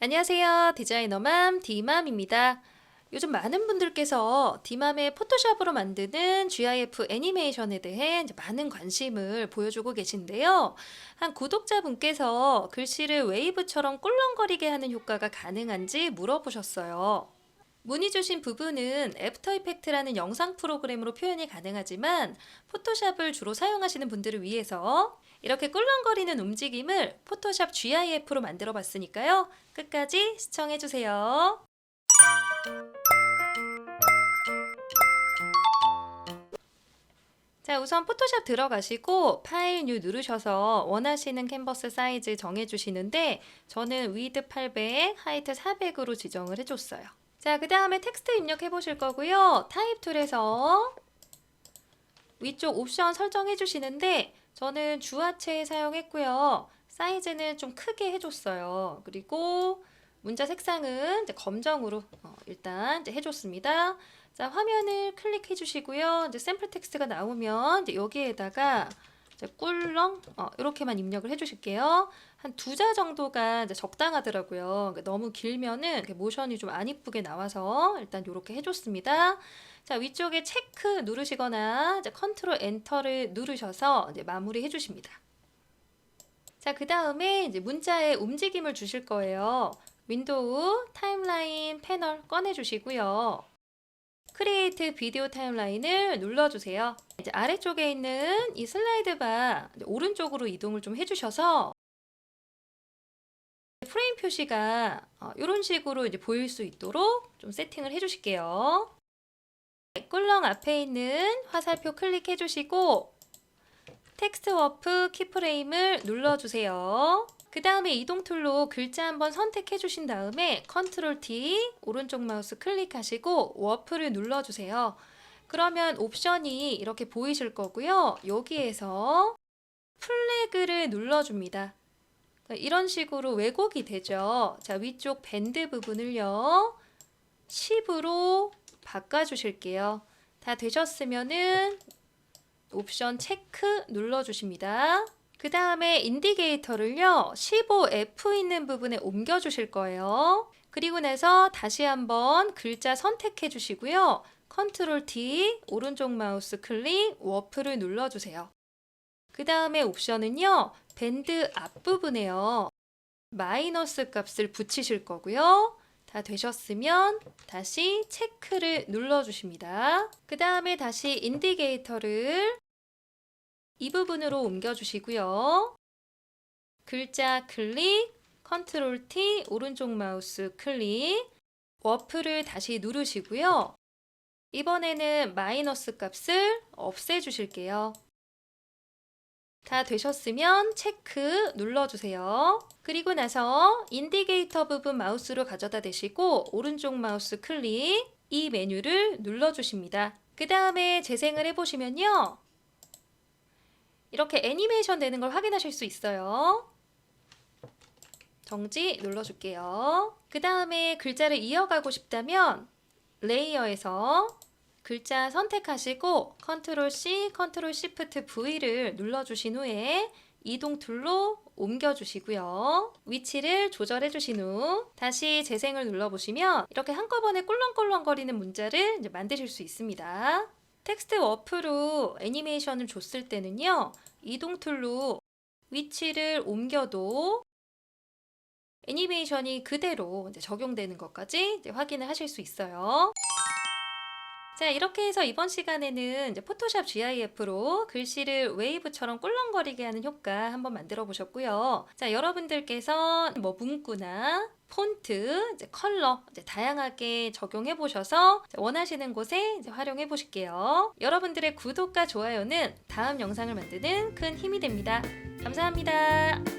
안녕하세요. 디자이너맘 디맘입니다. 요즘 많은 분들께서 디맘의 포토샵으로 만드는 GIF 애니메이션에 대해 많은 관심을 보여주고 계신데요. 한 구독자분께서 글씨를 웨이브처럼 꿀렁거리게 하는 효과가 가능한지 물어보셨어요. 문의 주신 부분은 애프터 이펙트라는 영상 프로그램으로 표현이 가능하지만 포토샵을 주로 사용하시는 분들을 위해서 이렇게 꿀렁거리는 움직임을 포토샵 GIF로 만들어 봤으니까요. 끝까지 시청해 주세요. 자, 우선 포토샵 들어가시고 파일 뉴 누르셔서 원하시는 캔버스 사이즈 정해 주시는데 저는 위드 800, 하이트 400으로 지정을 해 줬어요. 자, 그 다음에 텍스트 입력해 보실 거고요. 타입 툴에서 위쪽 옵션 설정해 주시는데 저는 주화체 사용했고요. 사이즈는 좀 크게 해줬어요. 그리고 문자 색상은 이제 검정으로 어, 일단 이제 해줬습니다. 자 화면을 클릭해 주시고요. 이제 샘플 텍스트가 나오면 이제 여기에다가 꿀렁 어, 이렇게만 입력을 해주실게요. 한 두 자 정도가 이제 적당하더라고요. 그러니까 너무 길면은 모션이 좀 안 이쁘게 나와서 일단 이렇게 해줬습니다. 자 위쪽에 체크 누르시거나 이제 컨트롤 엔터를 누르셔서 이제 마무리 해주십니다. 자, 그 다음에 이제 문자에 움직임을 주실 거예요. 윈도우, 타임라인, 패널 꺼내 주시고요. 크리에이트 비디오 타임라인을 눌러주세요. 이제 아래쪽에 있는 이 슬라이드 바 오른쪽으로 이동을 좀 해주셔서 프레임 표시가 이런 식으로 이제 보일 수 있도록 좀 세팅을 해주실게요. 꿀렁 앞에 있는 화살표 클릭해 주시고 텍스트 워프 키프레임을 눌러주세요. 그 다음에 이동 툴로 글자 한번 선택해 주신 다음에 컨트롤 T 오른쪽 마우스 클릭하시고 워프를 눌러주세요. 그러면 옵션이 이렇게 보이실 거고요. 여기에서 플래그를 눌러줍니다. 이런 식으로 왜곡이 되죠. 자, 위쪽 밴드 부분을요. 10으로 바꿔주실게요. 다 되셨으면은 옵션 체크 눌러주십니다. 그 다음에 인디게이터를요, 15F 있는 부분에 옮겨 주실 거예요. 그리고 나서 다시 한번 글자 선택해 주시고요. 컨트롤 T, 오른쪽 마우스 클릭, 워프를 눌러 주세요. 그 다음에 옵션은요, 밴드 앞부분에요. 마이너스 값을 붙이실 거고요. 다 되셨으면 다시 체크를 눌러 주십니다. 그 다음에 다시 인디게이터를 이 부분으로 옮겨주시고요. 글자 클릭, 컨트롤 T, 오른쪽 마우스 클릭, 워프를 다시 누르시고요. 이번에는 마이너스 값을 없애주실게요. 다 되셨으면 체크 눌러주세요. 그리고 나서 인디게이터 부분 마우스로 가져다 대시고 오른쪽 마우스 클릭 이 메뉴를 눌러주십니다. 그 다음에 재생을 해보시면요. 이렇게 애니메이션 되는 걸 확인하실 수 있어요. 정지 눌러줄게요. 그 다음에 글자를 이어가고 싶다면 레이어에서 글자 선택하시고 컨트롤 C, 컨트롤 Shift V를 눌러주신 후에 이동 툴로 옮겨주시고요. 위치를 조절해 주신 후 다시 재생을 눌러보시면 이렇게 한꺼번에 꿀렁꿀렁거리는 문자를 만드실 수 있습니다. 텍스트 워프로 애니메이션을 줬을 때는요. 이동 툴로 위치를 옮겨도 애니메이션이 그대로 적용되는 것까지 확인을 하실 수 있어요. 자, 이렇게 해서 이번 시간에는 이제 포토샵 GIF로 글씨를 웨이브처럼 꿀렁거리게 하는 효과 한번 만들어 보셨고요. 자, 여러분들께서 뭐 문구나 폰트, 이제 컬러 이제 다양하게 적용해 보셔서 원하시는 곳에 활용해 보실게요. 여러분들의 구독과 좋아요는 다음 영상을 만드는 큰 힘이 됩니다. 감사합니다.